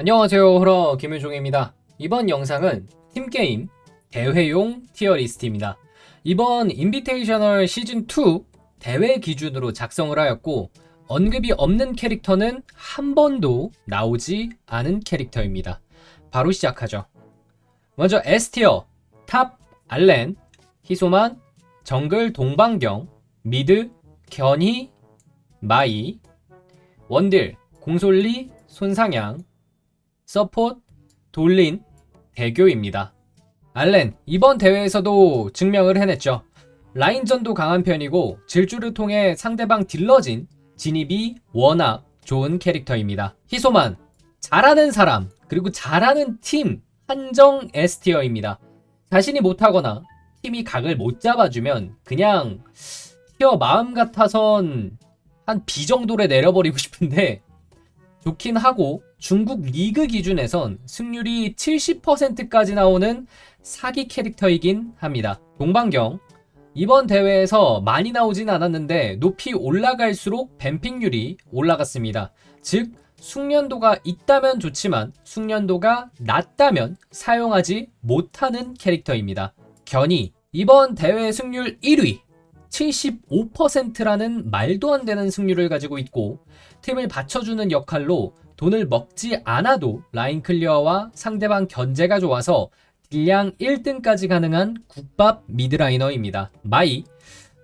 안녕하세요 호러 김효종입니다. 이번 영상은 팀게임 대회용 티어리스트입니다. 이번 인비테이셔널 시즌2 대회 기준으로 작성을 하였고 언급이 없는 캐릭터는 한 번도 나오지 않은 캐릭터입니다. 바로 시작하죠. 먼저 S티어 탑 알렌 희소만 정글 동방경 미드 견희 마이 원딜 공솔리 손상향 서폿, 돌린, 대교입니다. 알렌, 이번 대회에서도 증명을 해냈죠. 라인전도 강한 편이고 질주를 통해 상대방 딜러진 진입이 워낙 좋은 캐릭터입니다. 희소만, 잘하는 사람, 그리고 잘하는 팀 한정 S티어입니다. 자신이 못하거나 팀이 각을 못 잡아주면 그냥 티어 마음 같아선 한 B 정도로 내려버리고 싶은데 좋긴 하고 중국 리그 기준에선 승률이 70%까지 나오는 사기 캐릭터이긴 합니다. 동방경 이번 대회에서 많이 나오진 않았는데 높이 올라갈수록 뱀핑률이 올라갔습니다. 즉 숙련도가 있다면 좋지만 숙련도가 낮다면 사용하지 못하는 캐릭터입니다. 견이 이번 대회 승률 1위 75%라는 말도 안 되는 승률을 가지고 있고 팀을 받쳐주는 역할로 돈을 먹지 않아도 라인 클리어와 상대방 견제가 좋아서 딜량 1등까지 가능한 국밥 미드라이너입니다. 마이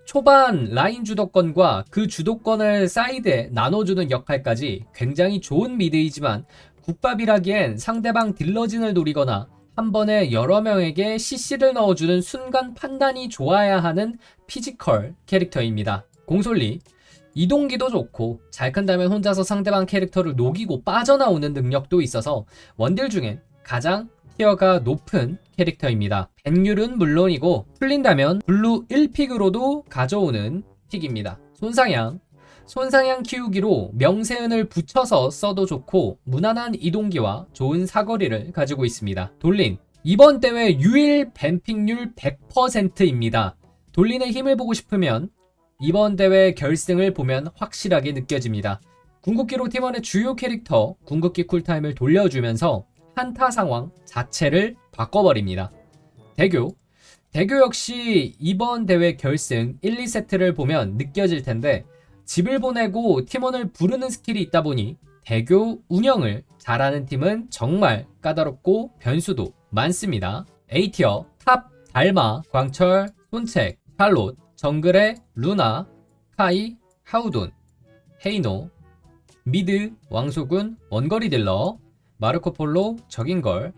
초반 라인 주도권과 그 주도권을 사이드에 나눠주는 역할까지 굉장히 좋은 미드이지만 국밥이라기엔 상대방 딜러진을 노리거나 한 번에 여러 명에게 CC를 넣어주는 순간 판단이 좋아야 하는 피지컬 캐릭터입니다. 공솔리 이동기도 좋고 잘 큰다면 혼자서 상대방 캐릭터를 녹이고 빠져나오는 능력도 있어서 원딜 중엔 가장 티어가 높은 캐릭터입니다. 백률은 물론이고 풀린다면 블루 1픽으로도 가져오는 픽입니다. 손상향 손상향 키우기로 명세은을 붙여서 써도 좋고 무난한 이동기와 좋은 사거리를 가지고 있습니다. 돌린 이번 대회 유일 뱀픽률 100%입니다. 돌린의 힘을 보고 싶으면 이번 대회 결승을 보면 확실하게 느껴집니다. 궁극기로 팀원의 주요 캐릭터 궁극기 쿨타임을 돌려주면서 한타 상황 자체를 바꿔버립니다. 대교 대교 역시 이번 대회 결승 1, 2세트를 보면 느껴질 텐데 집을 보내고 팀원을 부르는 스킬이 있다 보니 대교 운영을 잘하는 팀은 정말 까다롭고 변수도 많습니다. A티어 탑 달마 광철 손책 샬롯 정글의 루나 카이 하우돈 헤이노 미드 왕소군 원거리 딜러 마르코폴로 적인걸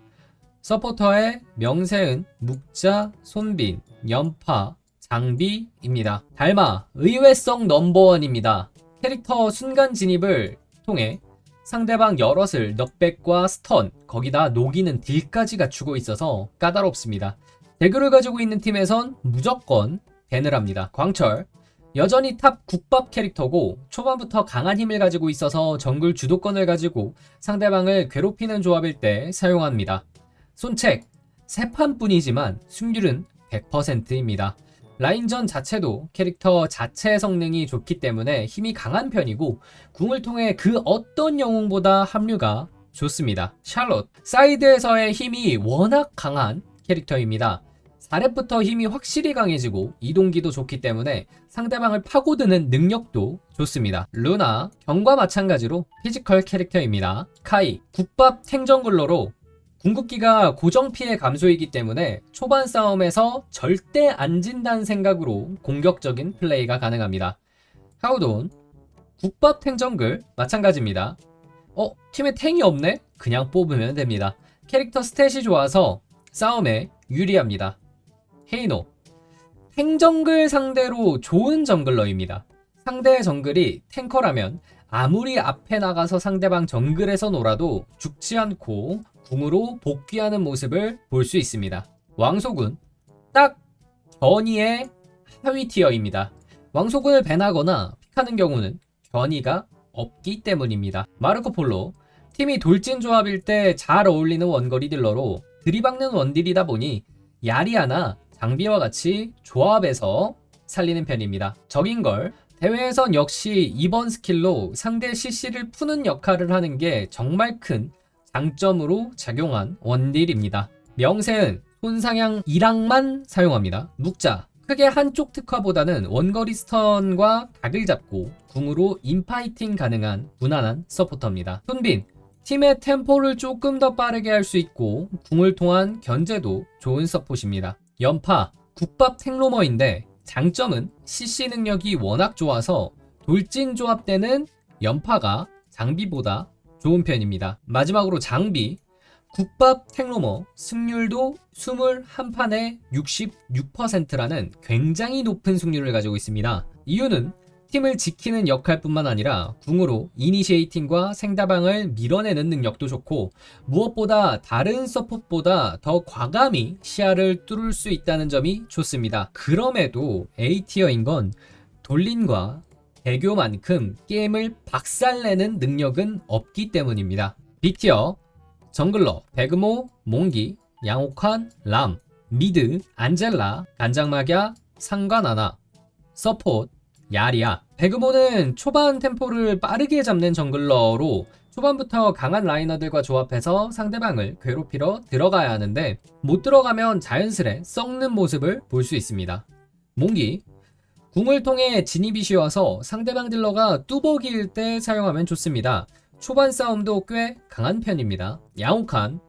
서포터의 명세은 묵자 손빈 연파 장비입니다. 달마 의외성 넘버원입니다. 캐릭터 순간 진입을 통해 상대방 여럿을 넉백과 스턴 거기다 녹이는 딜까지 갖추고 있어서 까다롭습니다. 대교를 가지고 있는 팀에선 무조건 합니다. 광철 여전히 탑 국밥 캐릭터고 초반부터 강한 힘을 가지고 있어서 정글 주도권을 가지고 상대방을 괴롭히는 조합일 때 사용합니다. 손책 세 판 뿐이지만 승률은 100%입니다. 라인전 자체도 캐릭터 자체의 성능이 좋기 때문에 힘이 강한 편이고 궁을 통해 그 어떤 영웅보다 합류가 좋습니다. 샬롯 사이드에서의 힘이 워낙 강한 캐릭터입니다. 4렙부터 힘이 확실히 강해지고 이동기도 좋기 때문에 상대방을 파고드는 능력도 좋습니다. 루나 경과 마찬가지로 피지컬 캐릭터입니다. 카이 국밥 탱정글러로 궁극기가 고정 피해 감소이기 때문에 초반 싸움에서 절대 안 진다는 생각으로 공격적인 플레이가 가능합니다. 하우돈 국밥 탱정글 마찬가지입니다. 어 팀에 탱이 없네? 그냥 뽑으면 됩니다. 캐릭터 스탯이 좋아서 싸움에 유리합니다. 헤이노 탱정글 상대로 좋은 정글러입니다. 상대의 정글이 탱커라면 아무리 앞에 나가서 상대방 정글에서 놀아도 죽지 않고 궁으로 복귀하는 모습을 볼 수 있습니다. 왕소군 딱 견이의 하위 티어입니다. 왕소군을 밴하거나 픽하는 경우는 견이가 없기 때문입니다. 마르코 폴로 팀이 돌진 조합일 때 잘 어울리는 원거리 딜러로 들이박는 원딜이다 보니 야리아나 장비와 같이 조합에서 살리는 편입니다. 적인 걸 대회에선 역시 이번 스킬로 상대 CC를 푸는 역할을 하는 게 정말 큰 장점으로 작용한 원딜입니다. 명세은 손상향 1항만 사용합니다. 묵자 크게 한쪽 특화보다는 원거리 스턴과 각을 잡고 궁으로 인파이팅 가능한 무난한 서포터입니다. 손빈 팀의 템포를 조금 더 빠르게 할 수 있고 궁을 통한 견제도 좋은 서폿입니다. 연파 국밥 탱로머인데 장점은 CC 능력이 워낙 좋아서 돌진 조합 때는 연파가 장비보다 좋은 편입니다. 마지막으로 장비 국밥 탱로머 승률도 21판에 66%라는 굉장히 높은 승률을 가지고 있습니다. 이유는 팀을 지키는 역할뿐만 아니라 궁으로 이니시에이팅과 생다방을 밀어내는 능력도 좋고 무엇보다 다른 서폿보다 더 과감히 시야를 뚫을 수 있다는 점이 좋습니다. 그럼에도 A티어인 건 돌린과 대교만큼 게임을 박살내는 능력은 없기 때문입니다. B티어 정글러, 배그모, 몽기, 양옥환, 람, 미드, 안젤라, 간장마갸, 상관하나, 서폿, 야리야. 배그모는 초반 템포를 빠르게 잡는 정글러로 초반부터 강한 라이너들과 조합해서 상대방을 괴롭히러 들어가야 하는데 못 들어가면 자연스레 썩는 모습을 볼 수 있습니다. 몽기 궁을 통해 진입이 쉬워서 상대방 딜러가 뚜벅이일 때 사용하면 좋습니다. 초반 싸움도 꽤 강한 편입니다. 양옥한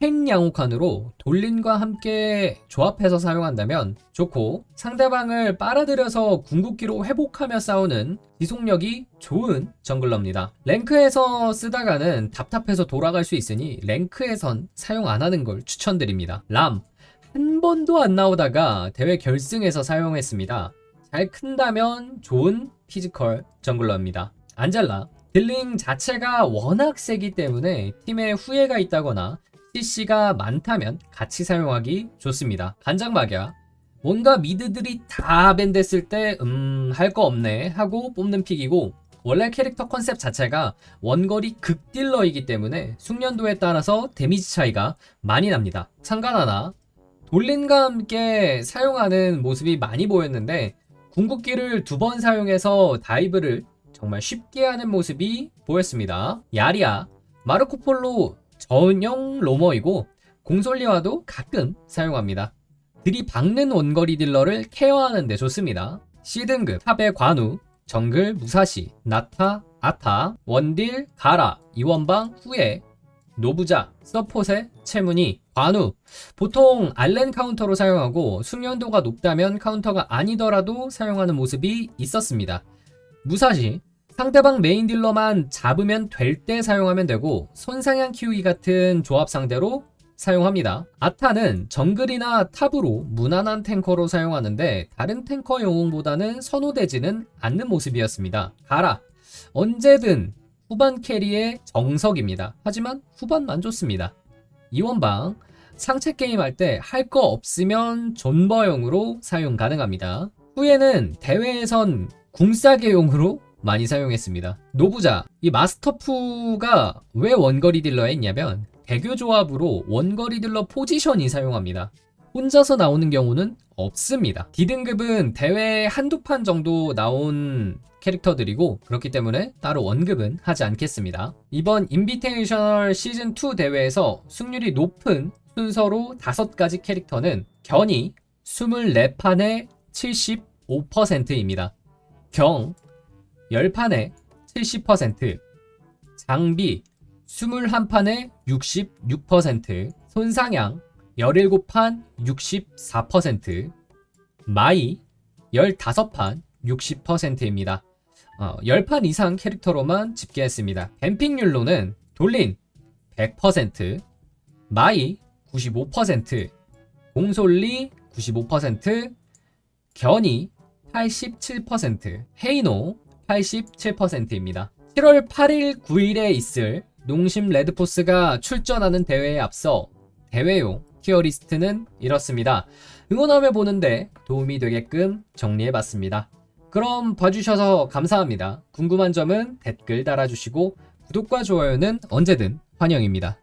탱 양옥한으로 돌린과 함께 조합해서 사용한다면 좋고 상대방을 빨아들여서 궁극기로 회복하며 싸우는 지속력이 좋은 정글러입니다. 랭크에서 쓰다가는 답답해서 돌아갈 수 있으니 랭크에선 사용 안 하는 걸 추천드립니다. 람 한 번도 안 나오다가 대회 결승에서 사용했습니다. 잘 큰다면 좋은 피지컬 정글러입니다. 안젤라 딜링 자체가 워낙 세기 때문에 팀에 후회가 있다거나 CC가 많다면 같이 사용하기 좋습니다. 간장막이야. 뭔가 미드들이 다 밴됐을 때, 음, 할 거 없네 하고 뽑는 픽이고, 원래 캐릭터 컨셉 자체가 원거리 극딜러이기 때문에 숙련도에 따라서 데미지 차이가 많이 납니다. 상관하나, 돌린과 함께 사용하는 모습이 많이 보였는데, 궁극기를 두 번 사용해서 다이브를 정말 쉽게 하는 모습이 보였습니다. 야리아, 마르코폴로 전용 로머이고 공솔리와도 가끔 사용합니다. 들이박는 원거리 딜러를 케어하는 데 좋습니다. C등급 탑의 관우, 정글 무사시, 나타, 아타, 원딜, 가라, 이원방, 후에, 노부자, 서폿의 채문이, 관우 보통 알렌 카운터로 사용하고 숙련도가 높다면 카운터가 아니더라도 사용하는 모습이 있었습니다. 무사시 상대방 메인 딜러만 잡으면 될 때 사용하면 되고 손상향 키우기 같은 조합 상대로 사용합니다. 아타는 정글이나 탑으로 무난한 탱커로 사용하는데 다른 탱커 영웅보다는 선호되지는 않는 모습이었습니다. 가라 언제든 후반 캐리의 정석입니다. 하지만 후반만 좋습니다. 이원방 상체 게임 할 때 할 거 없으면 존버용으로 사용 가능합니다. 후에는 대회에선 궁싸개용으로 많이 사용했습니다. 노부자, 이 마스터푸가 왜 원거리 딜러에 있냐면 대교 조합으로 원거리 딜러 포지션이 사용합니다. 혼자서 나오는 경우는 없습니다. D등급은 대회 한두 판 정도 나온 캐릭터들이고 그렇기 때문에 따로 원급은 하지 않겠습니다. 이번 인비테이셔널 시즌2 대회에서 승률이 높은 순서로 5가지 캐릭터는 견이 24판에 75%입니다. 경 10판에 70%, 장비 21판에 66%, 손상향 17판 64%, 마이 15판 60%입니다. 어, 10판 이상 캐릭터로만 집계했습니다. 뱀핑률로는 돌린 100%, 마이 95%, 공솔리 95%, 견이 87%, 헤이노 87%입니다. 7월 8일, 9일에 있을 농심 레드포스가 출전하는 대회에 앞서 대회용 티어리스트는 이렇습니다. 응원하며 보는데 도움이 되게끔 정리해봤습니다. 그럼 봐주셔서 감사합니다. 궁금한 점은 댓글 달아주시고 구독과 좋아요는 언제든 환영입니다.